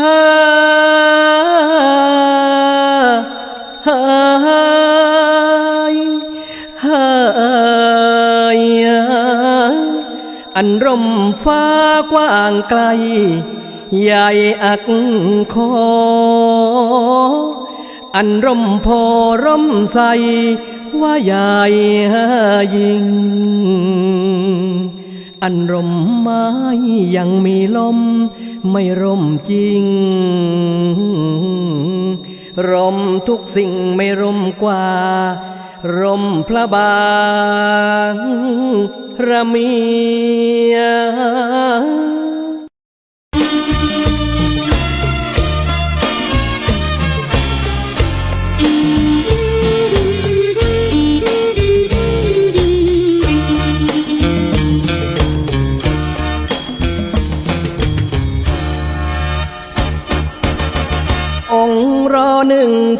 าฮ่าฮ่าอันร่มฟ้ากว้างไกล ใหญ่อักคอ อันร่มโพร่มใส ว่าใหญ่ยิ่ง อันร่มไม้ยังมีลม ไม่ร่มจริง ร่มทุกสิ่งไม่ร่มกว่า ร่มพระบางระเมีย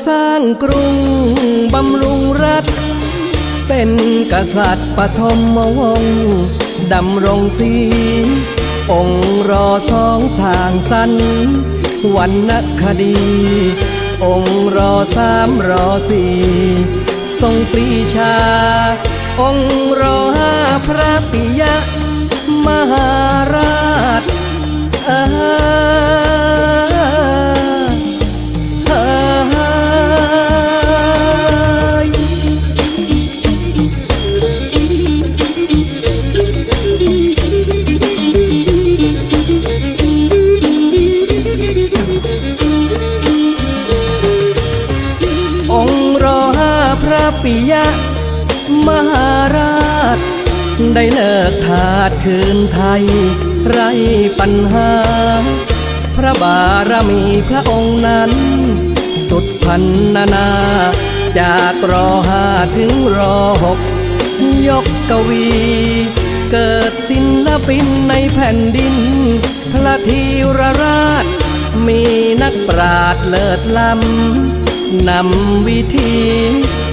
สร้างกรุงบำรุงรัฐ เป็นกษัตริย์ปฐมวงศ์ดำรงศรีองค์รอสองสางสรรค์วรรณคดี องค์รอสามรอสี่ทรงปรีชา องค์รอห้าพระปิยะ มหาราชอา ปิยะมหาราช ได้เลิกทาสคืนไทย ไรปัญหา พระบารมีพระองค์นั้น สุดพันนานา จากรอห้าถึงรอหกยกกวี เกิดศิลปินในแผ่นดิน พระธีรราช มีนักปราดเลิศล้ำนำวิธี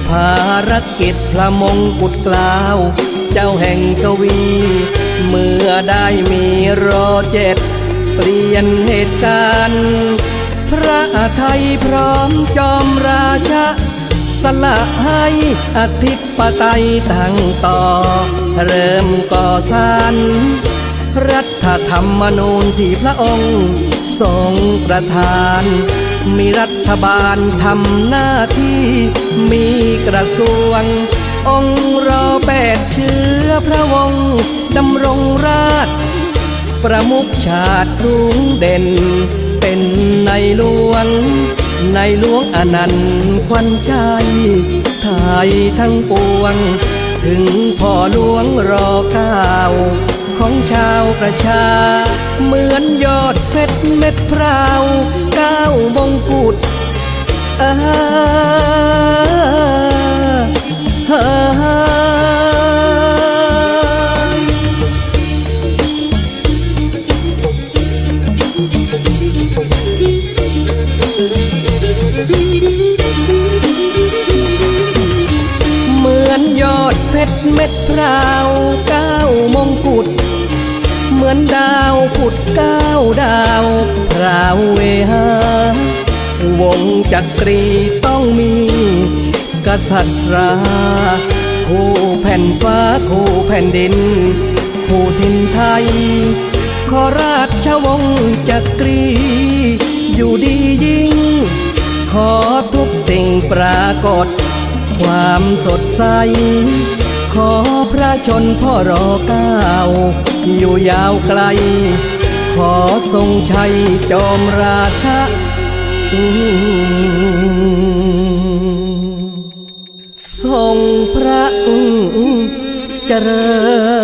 ภารกิจพระมงกุฎกล่าว เจ้าแห่งกวี เมื่อได้มีรอเจ็ดเปลี่ยนเหตุการณ์ พระไทยพร้อมจอมราชาสละให้อธิปไตยตั้งต่อ เริ่มก่อสร้างรัฐธรรมนูญที่พระองค์ทรงประทาน มีรัฐบาลทำหน้าที่มี กระทรวง องค์รอแปดเชื้อพระวงศ์ดำรงราช ประมุขชาติสูงเด่น เป็นในหลวง ในหลวงอนันต์ควันใจไทยทั้งปวง ถึงพ่อหลวงรอเก้าของชาวประชา เหมือนยอดเพชรเม็ดพราวเก้ามงกุฎอ่า ชรเม็ดพราวเก้ามงกุฎเหมือนดาวผุดเก้าดาวพราวเวหาวงจักรีต้องมี กษัตริย์ราคู่แผ่นฟ้าคู่แผ่นดิน คู่ทินไทย ขอราชวงศ์จักรี อยู่ดียิ่ง ขอทุกสิ่งปรากฏ ความสดใส ขอพระชนพ่อรอเก้า อยู่ยาวไกล ขอทรงชัยจอมราชาทรงพระเจริญ